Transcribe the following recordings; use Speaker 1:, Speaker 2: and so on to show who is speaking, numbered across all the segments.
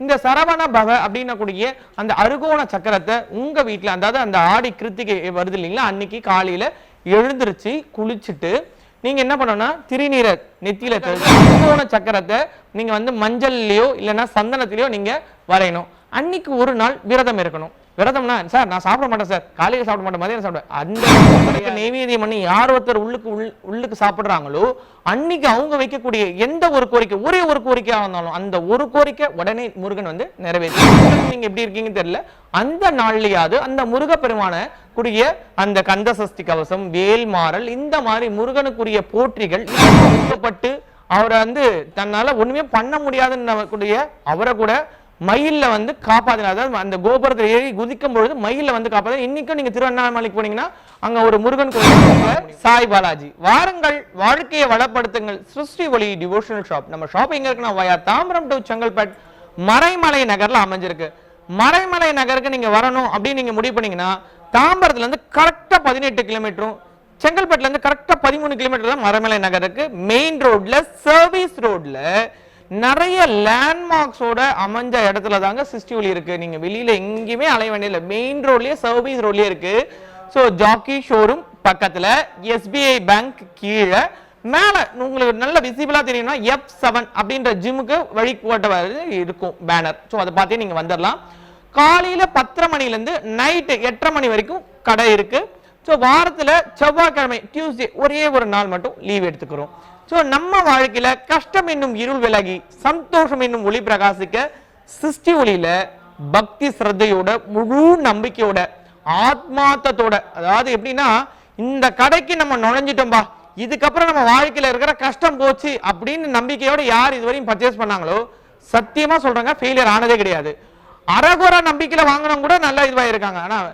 Speaker 1: இந்த சரவண பவ அப்படின்னக்கூடிய அந்த அருகோண சக்கரத்தை உங்க வீட்டில் அதாவது அந்த ஆடி கிருத்திகை வருது இல்லைங்களா? அன்னைக்கு காலையில எழுந்திருச்சு குளிச்சுட்டு நீங்க என்ன பண்ணணும்னா திருநீரை நெத்தியில அருகோண சக்கரத்தை நீங்க வந்து மஞ்சள்லயோ இல்லைன்னா சந்தனத்திலயோ நீங்க வரையணும். அன்னைக்கு ஒரு நாள் விரதம் இருக்கணும். விரதம்னா சார் நான் சாப்பிட மாட்டேன் சார். காலையில் சாப்பிட மாட்டேன் மதியம் சாப்பிடுவேன். அந்த நெய்வேதியம் பண்ணி யார் ஒருத்தர் உள்ளுக்கு உள் உள்ளுக்கு சாப்பிட்றாங்களோ அன்னைக்கு அவங்க வைக்கக்கூடிய எந்த ஒரு கோரிக்கை ஒரே ஒரு கோரிக்கையாக இருந்தாலும் அந்த ஒரு கோரிக்கை உடனே முருகன் வந்து நிறைவேற்றி. நீங்க எப்படி இருக்கீங்கன்னு தெரியல. அந்த நாள்லயாவது அந்த முருகப்பெருமான கூடிய அந்த கந்த சஷ்டி கவசம் வேல்மாறல் இந்த மாதிரி முருகனுக்குரிய போற்றிகள் பட்டு அவரை வந்து தன்னால ஒண்ணுமே பண்ண முடியாதுன்னு கூடிய அவரை கூட மயிலில் வந்து காப்பாற்றினா அதாவது அந்த கோபுரத்தில் ஏறி குதிக்கும் பொழுது மயிலில் வந்து காப்பாத்தினார் இன்றைக்கும் நீங்கள் திருவண்ணாமலைக்கு போனீங்கன்னா அங்கே ஒரு முருகன் கோயில் சாய் பாலாஜி. வாருங்கள் வாழ்க்கையை வளப்படுத்துங்கள். சிருஷ்டி ஒளி டிவோஷனல் ஷாப் நம்ம ஷாப் எங்கே இருக்குன்னா வயா தாம்பரம் டு செங்கல்பட் மறைமலை நகரில் அமைஞ்சிருக்கு. மறைமலை நகருக்கு நீங்கள் வரணும் அப்படின்னு நீங்கள் முடிவு பண்ணீங்கன்னா தாம்பரத்துலேருந்து கரெக்டாக பதினெட்டு கிலோமீட்டரும் செங்கல்பட்டுலேருந்து கரெக்டாக பதிமூணு கிலோமீட்டர் தான் மறைமலை நகருக்கு மெயின் ரோட்டில் சர்வீஸ் ரோட்டில் நிறைய லேண்ட்மார்க்ஸோட அமைஞ்ச இடத்துல தாங்க சிஸ்டியூலி இருக்கு. நீங்க வெளியில எங்கேயுமே அலைய வேண்டியதில்லை. மெயின் ரோட்லயே சர்வீஸ் ரோட்லயே இருக்கு. ஸோ ஜாக்கி ஷோரூம் பக்கத்துல எஸ்பிஐ பேங்க் கீழே. மேல உங்களுக்கு நல்ல விசிபிளா தெரியும்னா எஃப் செவன் அப்படின்ற ஜிம்முக்கு வழி போட்ட இருக்கும் பேனர் ஸோ அதை பார்த்தே நீங்க வந்துடலாம் காலையில பத்தரை மணிலேருந்து நைட்டு எட்டரை மணி வரைக்கும் கடை இருக்கு. ஸோ வாரத்தில் செவ்வாய்க்கிழமை டியூஸ்டே ஒரே ஒரு நாள் மட்டும் லீவ் எடுத்துக்கிறோம். ஸோ நம்ம வாழ்க்கையில் கஷ்டம் என்னும் இருள் விலகி சந்தோஷம் என்னும் ஒளி பிரகாசிக்க சிருஷ்டி ஒளியில பக்தி சிரத்தையோட முழு நம்பிக்கையோட ஆத்மாத்தத்தோட அதாவது எப்படின்னா இந்த கடைக்கு நம்ம நுழைஞ்சிட்டோம்பா இதுக்கப்புறம் நம்ம வாழ்க்கையில் இருக்கிற கஷ்டம் போச்சு அப்படின்னு நம்பிக்கையோட யார் இதுவரையும் பர்ச்சேஸ் பண்ணாங்களோ சத்தியமா சொல்றாங்க ஃபெயிலியர் ஆனதே கிடையாது. அரகுற நம்பிக்கையில வாங்கினவங்க கூட நல்லா இதுவாக இருக்காங்க ஆனால்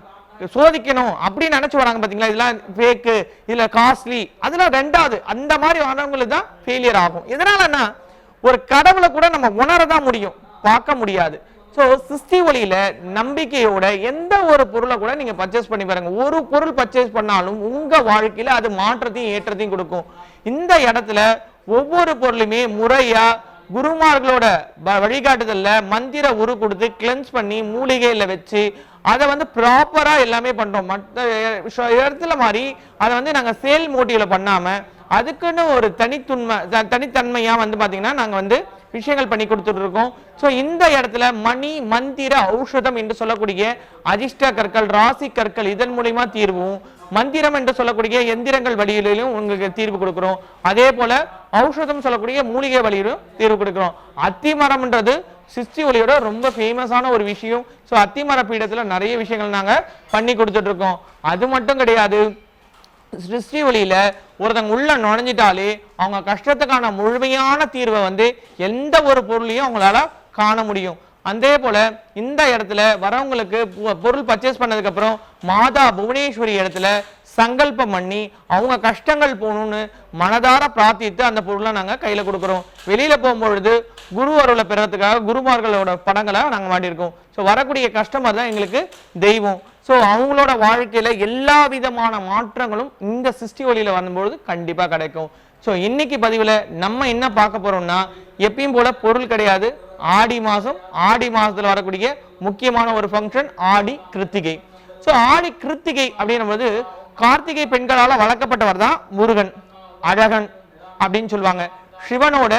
Speaker 1: சோதிக்கணும் அப்படின்னு நினைச்சு வராங்க பாத்தீங்களா? இதெல்லாம் ஃபேக்கு இதுல காஸ்ட்லி அதெல்லாம் ரெண்டாவது அந்த மாதிரி வரவங்களுக்கு தான் ஃபெயிலியர் ஆகும். எதனாலன்னா ஒரு கடவுளை கூட நம்ம உணரதான் முடியும். பார்க்க முடியாது. ஸோ சிஸ்டி ஒளியில நம்பிக்கையோட எந்த ஒரு பொருளை கூட நீங்க பர்ச்சேஸ் பண்ணி பாருங்க. ஒரு பொருள் பர்ச்சேஸ் பண்ணாலும் உங்க வாழ்க்கையில அது மாற்றத்தையும் ஏற்றத்தையும் கொடுக்கும். இந்த இடத்துல ஒவ்வொரு பொருளுமே முறையா குருமார்களோட வ- வழிகாட்டுதல்ல மந்திர உரு கொடுத்து கிளென்ஸ் பண்ணி மூலிகையில வச்சு அதை வந்து ப்ராப்பராக எல்லாமே பண்ணுறோம் மற்ற இடத்துல மாதிரி அதை வந்து நாங்கள் சேல் மோட்டிவில் பண்ணாமல் அதுக்குன்னு ஒரு தனித்துன்மை தனித்தன்மையாக வந்து பார்த்திங்கன்னா நாங்கள் வந்து விஷயங்கள் பண்ணி கொடுத்துட்ருக்கோம் ஸோ இந்த இடத்துல மணி மந்திர ஔஷதம் என்று சொல்லக்கூடிய அதிர்ஷ்ட கற்கள் ராசி கற்கள் இதன் மூலிமா தீர்வும். மந்திரம் என்று சொல்லக்கூடிய எந்திரங்கள் வழியிலும் உங்களுக்கு தீர்வு கொடுக்குறோம். அதே போல ஔஷதம் சொல்லக்கூடிய மூலிகை வழியிலும் தீர்வு கொடுக்குறோம். அத்திமரம்ன்றது சிஸ்டி ஒளியோட ரொம்ப ஃபேமஸான ஒரு விஷயம். ஸோ அத்திமர பீடத்தில் நிறைய விஷயங்கள் நாங்கள் பண்ணி கொடுத்துட்ருக்கோம். அது மட்டும் கிடையாது சிருஷ்டி ஒளியில் ஒருத்தங்க உள்ள நுழைஞ்சிட்டாலே அவங்க கஷ்டத்துக்கான முழுமையான தீர்வை வந்து எந்த ஒரு பொருளையும் அவங்களால காண முடியும். அதே போல இந்த இடத்துல வரவங்களுக்கு பொருள் பர்ச்சேஸ் பண்ணதுக்கப்புறம் மாதா புவனேஸ்வரி இடத்துல சங்கல்பம் பண்ணி அவங்க கஷ்டங்கள் போகணும்னு மனதார பிரார்த்தித்து அந்த பொருளை நாங்கள் கையில் கொடுக்குறோம். வெளியில் போகும்பொழுது குரு அருளை பெறத்துக்காக குருமார்களோட படங்களை நாங்கள் மாட்டியிருக்கோம். ஸோ வரக்கூடிய கஸ்டமர் தான் எங்களுக்கு தெய்வம். ஸோ அவங்களோட வாழ்க்கையில் எல்லா விதமான மாற்றங்களும் இந்த சிருஷ்டி வழியில் வரும்பொழுது கண்டிப்பாக கிடைக்கும். ஸோ இன்னைக்கு பதிவில் நம்ம என்ன பார்க்க போகிறோம்னா எப்பயும் போல பொருள் கிடையாது. ஆடி மாதம் ஆடி மாதத்தில் வரக்கூடிய முக்கியமான ஒரு ஃபங்க்ஷன் ஆடி கிருத்திகை. ஸோ ஆடி கிருத்திகை அப்படின்னும்போது கார்த்திகை பெண்களால் வளர்க்கப்பட்டவர் தான் முருகன் அழகன் அப்படின்னு சொல்லுவாங்க. சிவனோட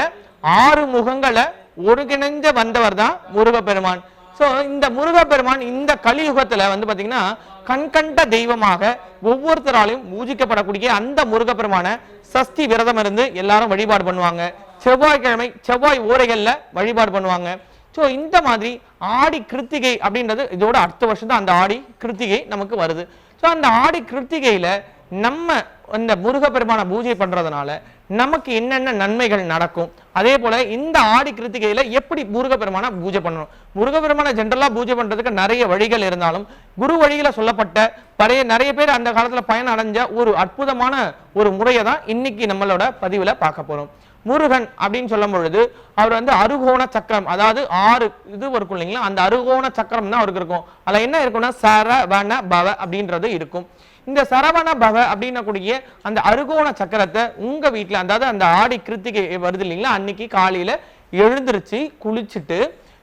Speaker 1: ஆறு முகங்களை ஒருங்கிணைஞ்ச வந்தவர் தான் முருகப்பெருமான். ஸோ இந்த முருகப்பெருமான் இந்த கலியுகத்தில் வந்து பார்த்தீங்கன்னா கண்கண்ட தெய்வமாக ஒவ்வொருத்தராலையும் பூஜிக்கப்படக்கூடிய அந்த முருகப்பெருமான சஷ்டி விரதம் இருந்து எல்லாரும் வழிபாடு பண்ணுவாங்க. செவ்வாய்க்கிழமை செவ்வாய் ஓரைகளில் வழிபாடு பண்ணுவாங்க. ஸோ இந்த மாதிரி ஆடி கிருத்திகை அப்படின்றது இதோட அடுத்த வருஷம் தான் அந்த ஆடி கிருத்திகை நமக்கு வருது. ஸோ அந்த ஆடி கிருத்திகையில் நம்ம அந்த முருகப்பெருமான பூஜை பண்ணுறதுனால நமக்கு என்னென்ன நன்மைகள் நடக்கும்? அதே போல் இந்த ஆடி கிருத்திகையில் எப்படி முருகப்பெருமானை பூஜை பண்ணணும்? முருகப்பெருமான ஜென்ரலாக பூஜை பண்ணுறதுக்கு நிறைய வழிகள் இருந்தாலும் குரு வழியில் சொல்லப்பட்ட பழைய நிறைய பேர் அந்த காலத்தில் பயன் அடைஞ்ச ஒரு அற்புதமான ஒரு முறையை தான் இன்னைக்கு நம்மளோட பதிவில் பார்க்க போகிறோம் முருகன் அப்படின்னு சொல்லும் பொழுது அவர் வந்து அருகோண சக்கரம் அதாவது ஆறு இது இருக்கும் இல்லைங்களா? அந்த அருகோண சக்கரம் தான் அவருக்கு இருக்கும். அதில் என்ன இருக்கும்னா சரவண பவ அப்படின்றது இருக்கும். இந்த சரவண பவ அப்படின்னக்கூடிய அந்த அருகோண சக்கரத்தை உங்கள் வீட்டில் அதாவது அந்த ஆடி கிருத்திகை வருது இல்லைங்களா? அன்னைக்கு காலையில் எழுந்திருச்சு குளிச்சுட்டு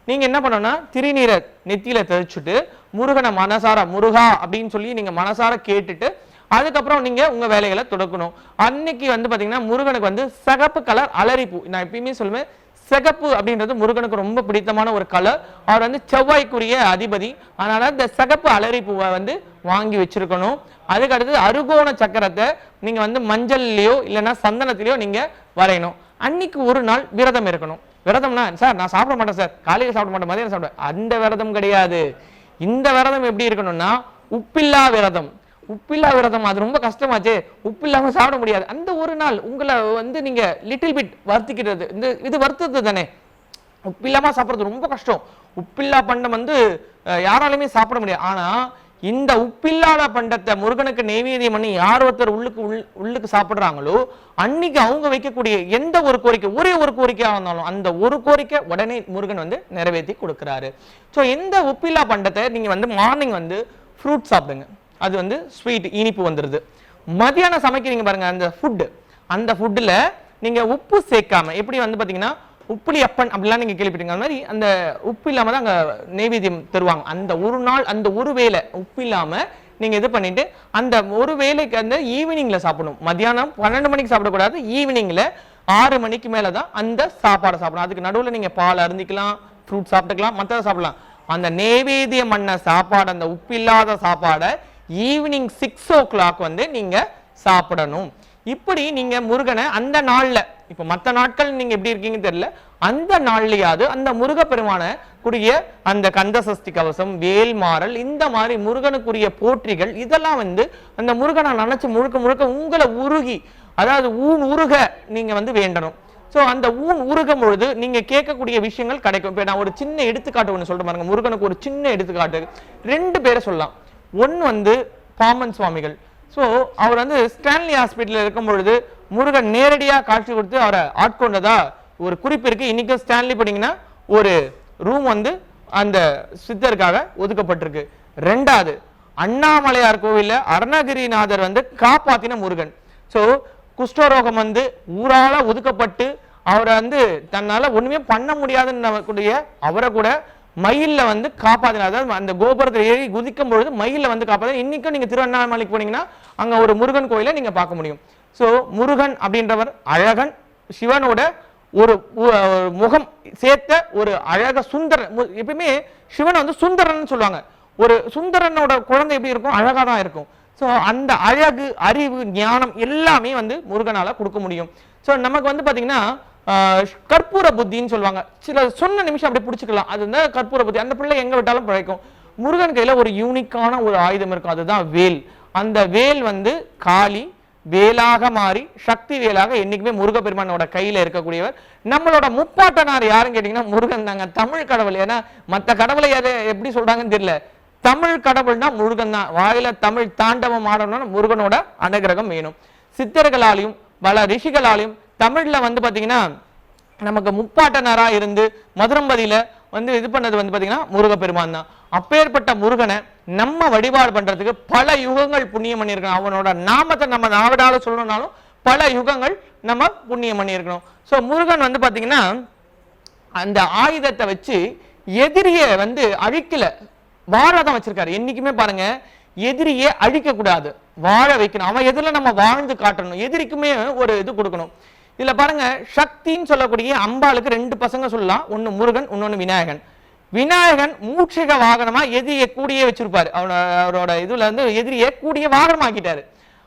Speaker 1: நீங்கள் என்ன பண்ணணும்னா திருநீரை நெத்தியில் தெளிச்சுட்டு முருகனை மனசார முருகா அப்படின்னு சொல்லி நீங்கள் மனசார கேட்டுட்டு அதுக்கப்புறம் நீங்க உங்க வேலைகளை தொடக்கணும். அன்னைக்கு வந்து பாத்தீங்கன்னா முருகனுக்கு வந்து சிகப்பு கலர் அலரிப்பூ. நான் எப்பயுமே சொல்லுவேன் சிகப்பு அப்படின்றது முருகனுக்கு ரொம்ப பிடித்தமான ஒரு கலர் அவர் வந்து செவ்வாய்க்குரிய அதிபதி. அதனால இந்த சிகப்பு அலரிப்பூவை வந்து வாங்கி வச்சிருக்கணும். அதுக்கு அடுத்தது அருகோண சக்கரத்தை நீங்க வந்து மஞ்சள்லயோ இல்லைன்னா சந்தனத்திலையோ நீங்க வரையணும். அன்னைக்கு ஒரு நாள் விரதம் இருக்கணும். விரதம்னா சார் நான் சாப்பிட மாட்டேன் சார். காலையில் சாப்பிட மாட்டேன் மதியம் சாப்பிடுவேன். அந்த விரதம் கிடையாது. இந்த விரதம் எப்படி இருக்கணும்னா உப்பில்லா விரதம். உப்பில்லா விரதம் அது ரொம்ப கஷ்டமாச்சே. உப்பு இல்லாமல் சாப்பிட முடியாது. அந்த ஒரு நாள் உங்களை வந்து நீங்கள் லிட்டில் பிட் வருத்திக்கிறது இந்த இது வருத்தது தானே. உப்பு இல்லாமல் சாப்பிட்றது ரொம்ப கஷ்டம். உப்பில்லா பண்டம் வந்து யாராலுமே சாப்பிட முடியாது. ஆனால் இந்த உப்பில்லாத பண்டத்தை முருகனுக்கு நெய்வேதியம் பண்ணி யார் ஒருத்தர் உள்ளுக்கு உள் உள்ளுக்கு சாப்பிட்றாங்களோ அன்னைக்கு அவங்க வைக்கக்கூடிய எந்த ஒரு கோரிக்கை ஒரே ஒரு கோரிக்கையாக இருந்தாலும் அந்த ஒரு கோரிக்கை உடனே முருகன் வந்து நிறைவேற்றி கொடுக்குறாரு. ஸோ இந்த உப்பில்லா பண்டத்தை நீங்கள் வந்து மார்னிங் வந்து ஃப்ரூட் சாப்பிடுங்க. அது வந்து ஸ்வீட் இனிப்பு வந்துடுது மதியானம் சமைக்கிறீங்க பாருங்க அந்த ஃபுட்டு அந்த ஃபுட்டில் நீங்கள் உப்பு சேர்க்காம எப்படி வந்து பார்த்தீங்கன்னா உப்புளி அப்பன் அப்படிலாம் நீங்கள் கேள்விப்பட்டீங்க அந்த மாதிரி அந்த உப்பு இல்லாமல் தான் அங்கே நெய்வேத்தியம் தருவாங்க. அந்த ஒரு நாள் அந்த ஒரு வேளை உப்பு இல்லாமல் நீங்கள் இது பண்ணிட்டு அந்த ஒரு வேளைக்கு அந்த ஈவினிங்கில் சாப்பிடணும். மதியானம் பன்னெண்டு மணிக்கு சாப்பிடக்கூடாது ஈவினிங்கில் ஆறு மணிக்கு மேலே தான் அந்த சாப்பாடை சாப்பிடணும். அதுக்கு நடுவில் நீங்கள் பால் அருந்திக்கலாம் ஃப்ரூட் சாப்பிட்டுக்கலாம் மற்றதை சாப்பிடலாம். அந்த நெய்வேத்தியம் பண்ண சாப்பாடு அந்த உப்பு இல்லாத சாப்பாடை ஈவினிங் சிக்ஸ் ஓ கிளாக் வந்து நீங்கள் சாப்பிடணும். இப்படி நீங்கள் முருகனை அந்த நாளில் இப்போ மற்ற நாட்கள் நீங்கள் எப்படி இருக்கீங்கன்னு தெரியல அந்த நாள்லையாவது அந்த முருகப்பெருமான கூடிய அந்த கந்த சஷ்டி கவசம் வேல்மாறல் இந்த மாதிரி முருகனுக்குரிய போற்றிகள் இதெல்லாம் வந்து அந்த முருகனை நினச்சி முழுக்க முழுக்க உங்களை உருகி அதாவது ஊன் உருக நீங்கள் வந்து வேண்டணும். ஸோ அந்த ஊன் உருகும் பொழுது நீங்கள் கேட்கக்கூடிய விஷயங்கள் கிடைக்கும். இப்போ நான் ஒரு சின்ன எடுத்துக்காட்டு ஒன்று சொல்கிறேன் பாருங்க. முருகனுக்கு ஒரு சின்ன எடுத்துக்காட்டு. ரெண்டு பேரை சொல்லலாம். ஒன்று வந்து பாமன் சுவாமிகள். ஸோ அவர் வந்து ஸ்டான்லி ஹாஸ்பிட்டலில் இருக்கும் பொழுது முருகன் நேரடியாக காட்சி கொடுத்து அவரை ஆட்கொண்டதா ஒரு குறிப்பு இருக்கு. இன்னைக்கும் ஸ்டான்லி போனீங்கன்னா ஒரு ரூம் வந்து அந்த சித்தருக்காக ஒதுக்கப்பட்டிருக்கு. ரெண்டாவது அண்ணாமலையார் கோவிலில் அருணகிரிநாதர் வந்து காப்பாத்தின முருகன். ஸோ குஷ்டரோகம் வந்து ஊரால ஒதுக்கப்பட்டு அவரை வந்து தன்னால் ஒன்றுமே பண்ண முடியாதுன்னு கூடிய அவரை கூட மயிலில் வந்து காப்பாற்றினா அதாவது அந்த கோபுரத்தில் ஏறி குதிக்கும் பொழுது மயிலில் வந்து காப்பாற்ற இன்றைக்கும் நீங்கள் திருவண்ணாமலைக்கு போனீங்கன்னா அங்கே ஒரு முருகன் கோயிலை நீங்கள் பார்க்க முடியும். ஸோ முருகன் அப்படின்றவர் அழகன் சிவனோட ஒரு முகம் சேர்த்த ஒரு அழக சுந்தரன். மு- எப்பயுமே சிவனை வந்து சுந்தரன் சொல்லுவாங்க. ஒரு சுந்தரனோட குழந்தை எப்படி இருக்கும்? அழகாக தான் இருக்கும். ஸோ அந்த அழகு அறிவு ஞானம் எல்லாமே வந்து முருகனால் கொடுக்க முடியும். ஸோ நமக்கு வந்து பார்த்திங்கன்னா கற்பூர புத்தின்னு சொல்லுவாங்க. சில சொன்ன நிமிஷம் அப்படியே பிடிச்சிக்கலாம். அது வந்து கற்பூர புத்தி. அந்த பிள்ளை எங்க விட்டாலும் பிழைக்கும். முருகன் கையில ஒரு யூனிக்கான ஒரு ஆயுதம் இருக்கும். அதுதான் வேல். அந்த வேல் வந்து காளி வேலாக மாறி சக்தி வேலாக என்னைக்குமே முருகப்பெருமானோட கையில இருக்கக்கூடியவர். நம்மளோட முப்பாட்டனார் யாருன்னு கேட்டீங்கன்னா முருகன் தாங்க. தமிழ் கடவுள். ஏன்னா மற்ற கடவுளை எதை எப்படி சொல்றாங்கன்னு தெரியல. தமிழ் கடவுள்னா முருகன் தான். வாயில தமிழ் தாண்டவம் ஆடணும்னா முருகனோட அனுகிரகம் வேணும். சித்தர்களாலையும் பல ரிஷிகளாலையும் தமிழில் வந்து பார்த்தீங்கன்னா நமக்கு முப்பாட்டனரா இருந்து மதுரம்பதியில வந்து இது பண்ணது வந்து பார்த்தீங்கன்னா முருகப்பெருமான் தான். அப்பேற்பட்ட முருகனை நம்ம வழிபாடு பண்றதுக்கு பல யுகங்கள் புண்ணியம் பண்ணியிருக்கணும். அவனோட நாமத்தை நம்ம நாவிடால சொல்லணும்னாலும் பல யுகங்கள் நம்ம புண்ணியம் பண்ணியிருக்கணும். ஸோ முருகன் வந்து பாத்தீங்கன்னா அந்த ஆயுதத்தை வச்சு எதிரியை வந்து அழிக்கல. வாழதான் வச்சிருக்காரு. என்னைக்குமே பாருங்க எதிரியை அழிக்கக்கூடாது. வாழ வைக்கணும். அவன் எதிரில் நம்ம வாழ்ந்து காட்டணும். எதிரிக்குமே ஒரு இது கொடுக்கணும். இதில் பாருங்க சக்தின்னு சொல்லக்கூடிய அம்பாளுக்கு ரெண்டு பசங்க சொல்லலாம். ஒன்று முருகன் இன்னொன்று விநாயகன். விநாயகன் மூட்சிக வாகனமாக எதிரியை கூடியே வச்சிருப்பார். அவரோட இதில் வந்து எதிரியை கூடிய வாகனமாக்கிட்டாரு.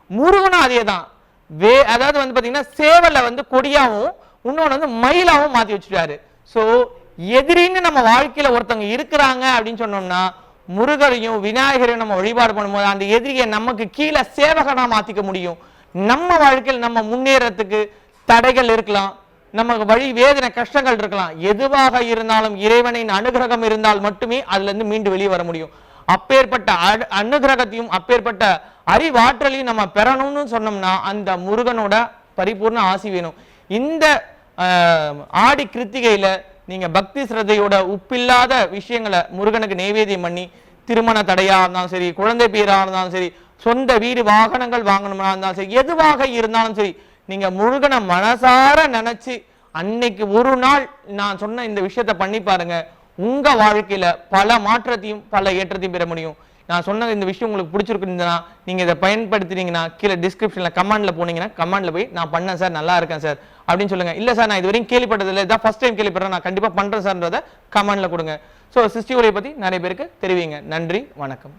Speaker 1: முருகனும் அதே தான் வே அதாவது வந்து பார்த்தீங்கன்னா சேவலை வந்து கொடியாகவும் இன்னொன்று வந்து மயிலாகவும் மாற்றி வச்சுட்டாரு ஸோ எதிரின்னு நம்ம வாழ்க்கையில் ஒருத்தவங்க இருக்கிறாங்க அப்படின்னு சொன்னோம்னா முருகரையும் விநாயகரையும் நம்ம வழிபாடு பண்ணும்போது அந்த எதிரியை நமக்கு கீழே சேவகனாக மாற்றிக்க முடியும். நம்ம வாழ்க்கையில் நம்ம முன்னேறத்துக்கு தடைகள் இருக்கலாம். நமக்கு வழி வேதனை கஷ்டங்கள் இருக்கலாம். எதுவாக இருந்தாலும் இறைவனின் அனுகிரகம் இருந்தால் மட்டுமே அதுல இருந்து மீண்டு வெளியே வர முடியும். அப்பேற்பட்ட அனுகிரகத்தையும் அப்பேற்பட்ட அறிவாற்றலையும் நம்ம பெறணும்னு சொன்னோம்னா அந்த முருகனோட பரிபூர்ண ஆசி வேணும். இந்த ஆடி கிருத்திகையில நீங்க பக்தி சிரத்தையோட உப்பில்லாத விஷயங்களை முருகனுக்கு நைவேத்தியம் பண்ணி திருமண தடையா இருந்தாலும் சரி குழந்தை பேரா இருந்தாலும் சரி சொந்த வீடு வாகனங்கள் வாங்கணும்னா இருந்தாலும் சரி எதுவாக இருந்தாலும் சரி நீங்க முருகனை மனசார நினைச்சு அன்னைக்கு ஒரு நாள் நான் சொன்ன இந்த விஷயத்த பண்ணி பாருங்க. உங்க வாழ்க்கையில பல மாற்றத்தையும் பல ஏற்றத்தையும் பெற முடியும். நான் சொன்ன இந்த விஷயம் உங்களுக்கு பிடிச்சிருக்குன்னா நீங்க இதை பயன்படுத்தினீங்கன்னா கீழே டிஸ்கிரிப்ஷன்ல கமெண்ட்ல போனீங்கன்னா கமெண்ட்ல போய் நான் பண்ணேன் சார் நல்லா இருக்கேன் சார். அப்படின்னு சொல்லுங்க. இல்ல சார் நான் இது வரைக்கும் கேள்விப்பட்டது இதான் ஃபர்ஸ்ட் டைம் கேள்விப்படுறேன். நான் கண்டிப்பா பண்றேன் சார்ன்றதை கமெண்ட்ல கொடுங்க. ஸோ சிஸ்டி உரையை பத்தி நிறைய பேருக்கு தெரிவிங்க. நன்றி வணக்கம்.